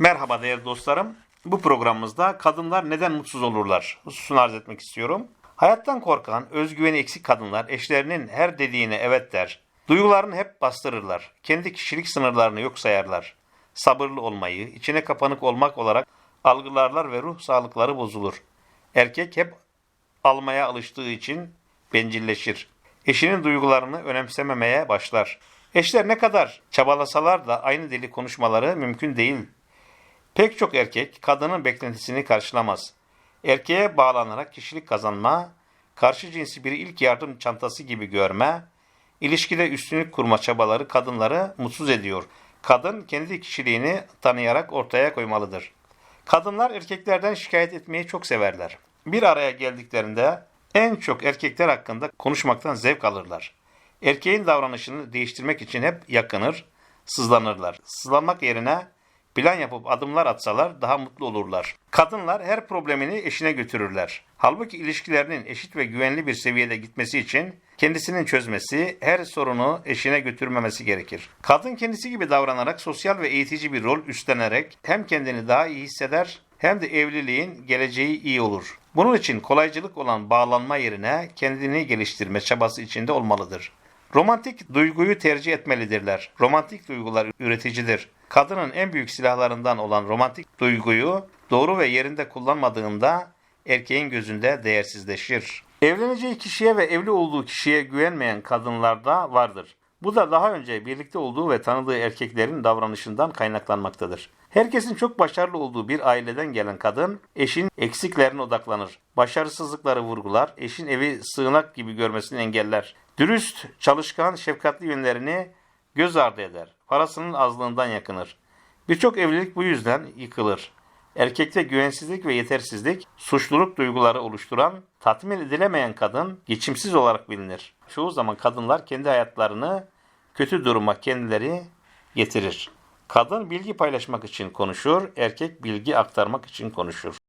Merhaba değerli dostlarım. Bu programımızda kadınlar neden mutsuz olurlar hususunu arz etmek istiyorum. Hayattan korkan, özgüveni eksik kadınlar eşlerinin her dediğine evet der. Duygularını hep bastırırlar. Kendi kişilik sınırlarını yok sayarlar. Sabırlı olmayı, içine kapanık olmak olarak algılarlar ve ruh sağlıkları bozulur. Erkek hep almaya alıştığı için bencilleşir. Eşinin duygularını önemsememeye başlar. Eşler ne kadar çabalasalar da aynı dili konuşmaları mümkün değil. Pek çok erkek kadının beklentisini karşılamaz. Erkeğe bağlanarak kişilik kazanma, karşı cinsi bir ilk yardım çantası gibi görme, ilişkide üstünlük kurma çabaları kadınları mutsuz ediyor. Kadın kendi kişiliğini tanıyarak ortaya koymalıdır. Kadınlar erkeklerden şikayet etmeyi çok severler. Bir araya geldiklerinde en çok erkekler hakkında konuşmaktan zevk alırlar. Erkeğin davranışını değiştirmek için hep yakınır, sızlanırlar. Sızlanmak yerine plan yapıp adımlar atsalar daha mutlu olurlar. Kadınlar her problemini eşine götürürler. Halbuki ilişkilerinin eşit ve güvenli bir seviyede gitmesi için kendisinin çözmesi, her sorunu eşine götürmemesi gerekir. Kadın kendisi gibi davranarak sosyal ve eğitici bir rol üstlenerek hem kendini daha iyi hisseder hem de evliliğin geleceği iyi olur. Bunun için kolaycılık olan bağlanma yerine kendini geliştirme çabası içinde olmalıdır. Romantik duyguyu tercih etmelidirler. Romantik duygular üreticidir. Kadının en büyük silahlarından olan romantik duyguyu doğru ve yerinde kullanmadığında erkeğin gözünde değersizleşir. Evleneceği kişiye ve evli olduğu kişiye güvenmeyen kadınlarda vardır. Bu da daha önce birlikte olduğu ve tanıdığı erkeklerin davranışından kaynaklanmaktadır. Herkesin çok başarılı olduğu bir aileden gelen kadın eşin eksiklerine odaklanır. Başarısızlıkları vurgular, eşin evi sığınak gibi görmesini engeller. Dürüst, çalışkan, şefkatli yönlerini göz ardı eder. Parasının azlığından yakınır. Birçok evlilik bu yüzden yıkılır. Erkekte güvensizlik ve yetersizlik, suçluluk duyguları oluşturan, tatmin edilemeyen kadın geçimsiz olarak bilinir. Çoğu zaman kadınlar kendi hayatlarını kötü duruma kendileri getirir. Kadın bilgi paylaşmak için konuşur, erkek bilgi aktarmak için konuşur.